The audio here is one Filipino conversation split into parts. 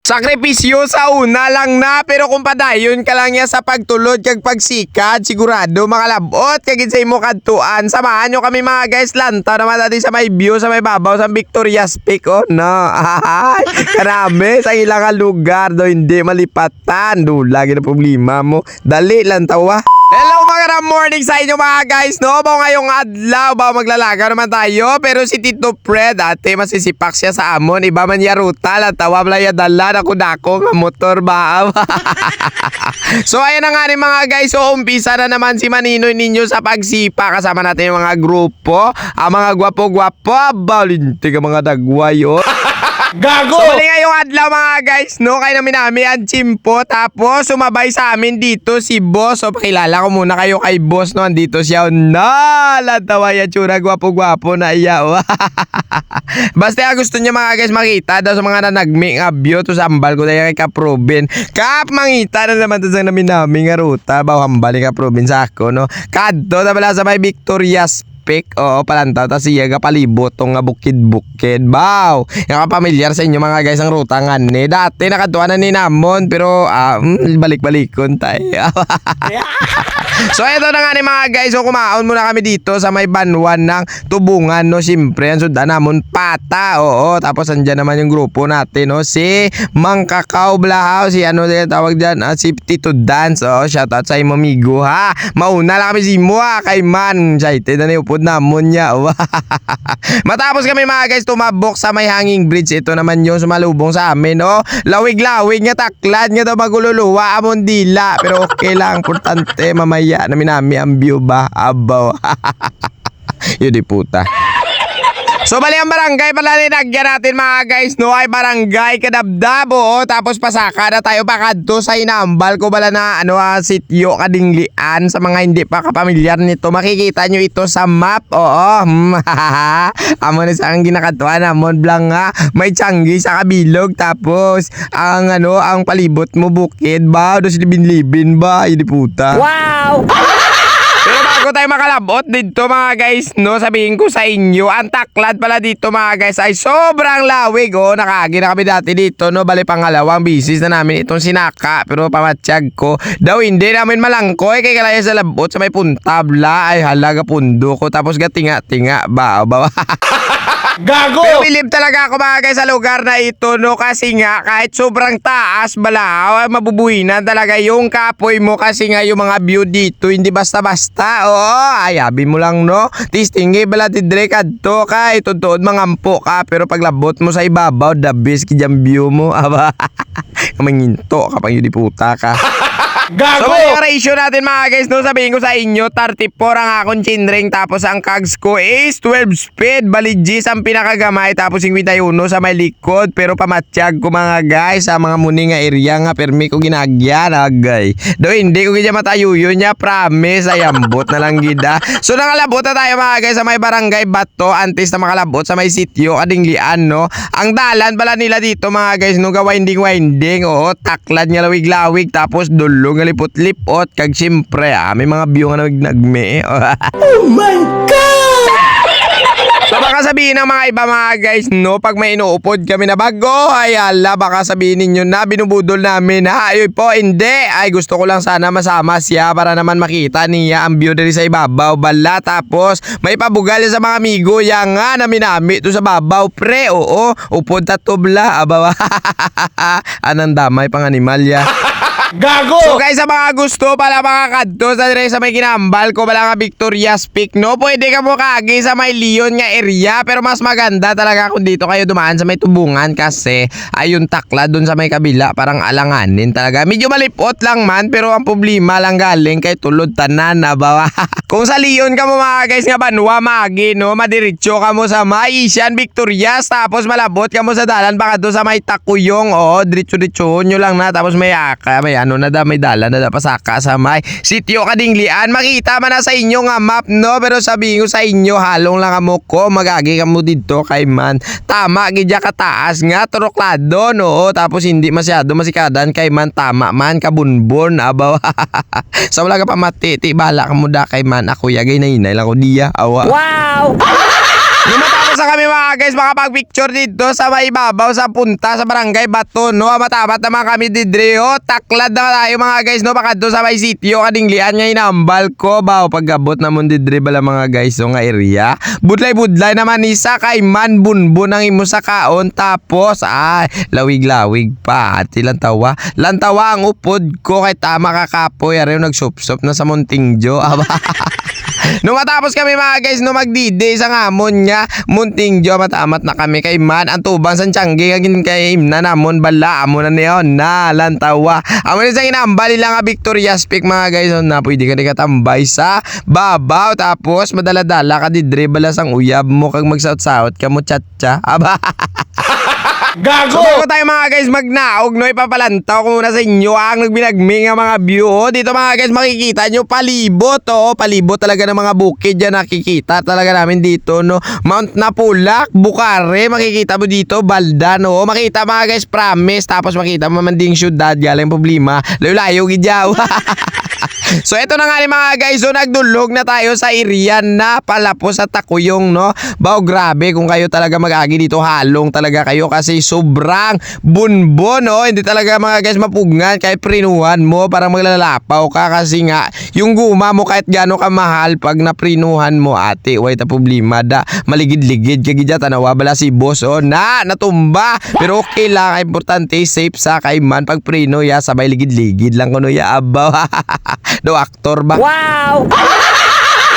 Sakripisyo sa una lang na pero kung padayon ka lang niya sa pagtulod kag pagsikad sigurado makalabot kag sa imo kadtuan samahan nyo kami mga guys. Lanta naman natin sa may view sa may babaw sa Victoria's Peak oh no. Ay karami sa ilang lugar do hindi malipatan. Do lagi na problema mo. Dali lang tawa Ram morning sa inyo mga guys no? Baw ngayong adlaw ba maglalaga naman tayo? Pero si Tito Fred ate masisipak siya sa amon iba man ya ruta lang tawa blaya dala na dako nga motor ba? So ayun na nga ni mga guys so umpisa na naman si Maninoy ninyo sa pagsipa. Kasama natin yung mga grupo. Ang mga gwapo-gwapo balinti ka mga dagway oh Gago! So mali ngayong adlaw mga guys, no? Kaya namin namin ang chimpo. Tapos sumabay sa amin dito si Boss. So pakilala ko muna kayo kay Boss, no? Andito siya. Na! Latawa ya tsura. Gwapo-gwapo na iya. oh. Basta gusto niya mga guys makita daw sa mga nanagmi nga view to sambal ko tayo kay Kaproben. Kap mangita na naman sa namin namin nga ruta. Baw hambal ni Kaproben sa ako no. Kadto na pala sa may Victoria's Peak. Oo, palantaw. Tapos siya ka palibot tong nga bukid-bukid. Baw! Yung kapamilyar sa inyo mga guys ang ruta nga ni. Dati nakatuwa na ni Namon pero ah, mm, balik-balikon tayo. So ito na nga ni mga guys, so kumaon muna kami dito sa may banwan ng tubungan no. Siyempre, ang sudan namon pata. Oo, tapos andyan naman yung grupo natin no. Si Mang Kakao Blahaw, si ano din tawag dyan, ah, si Tito Dance. Oo, shout out sa imo amigo ha. Mauna lang kami si mo kay man. Excited na niupod namon niya. oh. Matapos kami mga guys tumabok sa may hanging bridge. Ito naman yung sumalubong sa amin no. Lawig-lawig nga taklad nga daw magululuwa amon dila. Pero okay lang, importante mamaya nami ang view ba? Abaw. Yun di puta. So bali ang barangay pala linagyan natin mga guys no? Ay barangay Kadabdabo oh, tapos pasaka na tayo pakadto sa inambal. Ko bala na ano ah, sityo kadinglian sa mga hindi pa kapamilyar nito. Makikita nyo ito sa map oo. Hmm, amo na sa ang ginakatuan amon blang nga may tiyanggi sa kabilog tapos ang ano ang palibot mo bukid ba? Dos libin-libin ba? Hindi puta. Wow! Pero bago tayo makalabot dito mga guys, no, sabihin ko sa inyo, ang taklad pala dito mga guys ay sobrang lawig, oh. Nakagi na kami dati dito, no, bali pangalawang bisis na namin itong sinaka, pero pamatsyag ko. Daw hindi namin malangkoy, kay kalaya sa labot sa may puntabla, ay halaga pundo ko, tapos gatinga-tinga, ba, ba, Gago! Pero believe talaga ako mga guys sa lugar na ito no? Kasi nga kahit sobrang taas bala mabubuhinan talaga yung kapoy mo. Kasi nga yung mga view dito hindi basta-basta oo ayabi mo lang no? Tistingi bala tidre kadto kay tutuod mangampo ka pero paglabot mo sa ibabaw the best kidyang view mo aba. Kamanginto kapag yun di puta ka So Gago! may ratio natin mga guys, no, sabihin ko sa inyo, 34 ang akong chinring, tapos ang kags ko is 12 speed, baligis ang pinakagamay, tapos 51 sa may likod, pero pamatsyag ko mga guys, sa mga muni nga area nga, permi ko ginagyan, agay. Do hindi ko gina matayuyo niya, promise, ayambot na lang gida. So nangalabot na tayo mga guys, sa may barangay Bato, antes na makalabot sa may sityo, kadinglian, no. Ang dalan pala nila dito mga guys, no, ga-winding-winding, oo, taklad nga lawig-lawig, tapos dulong nga lipot-lipot, kag siyempre, ah, may mga view nga nagme. Oh my God! So baka sabihin ng mga iba mga guys, no, pag may inuupod kami na bago, ay ala, baka sabihin ninyo na binubudol namin, ha, ay po, hindi, ay gusto ko lang sana masama siya para naman makita niya ang view diri sa ibabaw, bala, tapos may pabugal sa mga amigo, yan nga, naminami to sa babaw, pre, oo, upod tatubla, abawa, anang damay pang animal ya. Gago! So guys, sa mga gusto pala mga kadto sa dire sa may ginambal ko pala nga Victoria's Peak, no? Pwede ka mo kagi sa may Leon nga area, pero mas maganda talaga kung dito kayo dumaan sa may tubungan kasi ayun takla dun sa may kabila, parang alanganin talaga. Medyo malipot lang man, pero ang problema lang galing kay tulod tanan na bawa. kung sa Leon ka mo mga guys nga banwa magi, no? Madiretso ka mo sa may Asian Victorias, tapos malabot ka mo sa dalan baka doon sa may Takuyong, oh, diretso-diretso nyo lang na, tapos may aka, may ano na da, may dalan na da pasaka sa may sityo kadinglian. Makita man na sa inyo nga map, no? Pero sabihin ko sa inyo, halong lang kamo ko, magagi ka mo dito kay man. Tama, gidya ka taas nga, turoklado, no? Tapos hindi masyado masikadan kay man, tama man, kabunbon, abaw. sa wala ka pa matiti, bala ka mo da kay man, ako yagay na inay lang ko diya, awa. Wow! Nung matapos na kami mga guys, makapag-picture dito sa may ibabaw sa punta sa barangay Bato, no? Matamat naman kami didre, oh. Taklad na tayo mga guys, no? Baka doon sa may sitio, kadinglian nga inambal ko, ba? Pagabot naman didre bala mga guys, so nga area. Budlay-budlay naman isa kay man bunbun ang imo sa kaon, tapos, ay, lawig-lawig pa. At lantawa. Lantawa ang upod ko kay tama kakapoy. Ari yung nagsup-sup na sa Munting Jo. Aba. Nung matapos kami mga guys, no magdide sa ngamon nga, munting jo matamat na kami kay man, ang tubang sa tiyanggi kagin kay imna namon bala, amo na niyo na lantawa. Amo na sa inambali lang nga Victoria's Peak mga guys, no, na pwede ka katambay sa babaw, tapos madala-dala ka di bala sang uyab mo kag magsaot-saot ka mo chatcha. Aba. Gago! So bago tayo mga guys magnaog no ipapalantaw ko muna sa inyo ang nagbinagmi nga mga view oh. Dito mga guys makikita nyo palibot oh. Palibot talaga ng mga bukid dyan nakikita talaga namin dito no. Mount Napulak, Bukare makikita mo dito Balda no. Makita mga guys promise tapos makita mo man ding syudad galing problema. Layo-layo gidyaw. So eto na nga mga guys, so nagdulog na tayo sa area na palapo sa Takuyong no. Bao grabe kung kayo talaga mag-agi dito halong talaga kayo kasi sobrang bunbon no. Hindi talaga mga guys mapugngan kahit prinuhan mo para maglalapaw ka kasi nga yung guma mo kahit gaano ka mahal pag naprinuhan mo ate, way ta problema da maligid-ligid kay gidya tanawa bala si boss oh na natumba pero okay lang importante safe sa kay man pag prino ya sabay ligid-ligid lang kuno ya abaw do aktor ba Wow!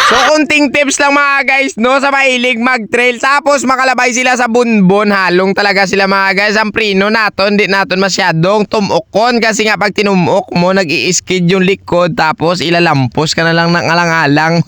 So kunting tips lang mga guys no sa mahilig mag-trail. Tapos makalabay sila sa bunbon. Halong talaga sila mga guys. Ang prino naton di naton masyadong tumukon. Kasi nga pag tinumok mo nag i-skid yung likod. Tapos ilalampos ka na lang ng alang-alang.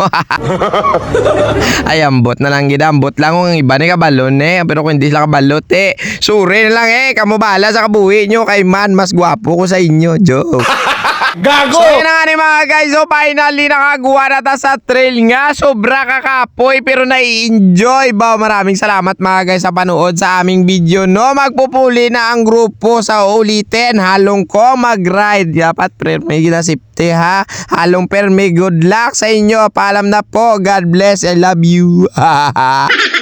Ay ambot na lang gidambot lang kung iba ni kabalon eh. Pero kung hindi sila kabalot eh. Suri na lang eh. Kamo bala sa kabuhi nyo. Kay man mas gwapo ko sa inyo. Joke. Gago! So yun na nga ni mga guys, so finally nakagawa na ta sa trail nga. Sobra kakapoy pero nai-enjoy ba? Maraming salamat mga guys sa panood sa aming video. No, magpupuli na ang grupo sa ulitin. Halong ko mag-ride. Dapat perme kita safety ha. Halong perme good luck sa inyo. Paalam na po. God bless. I love you.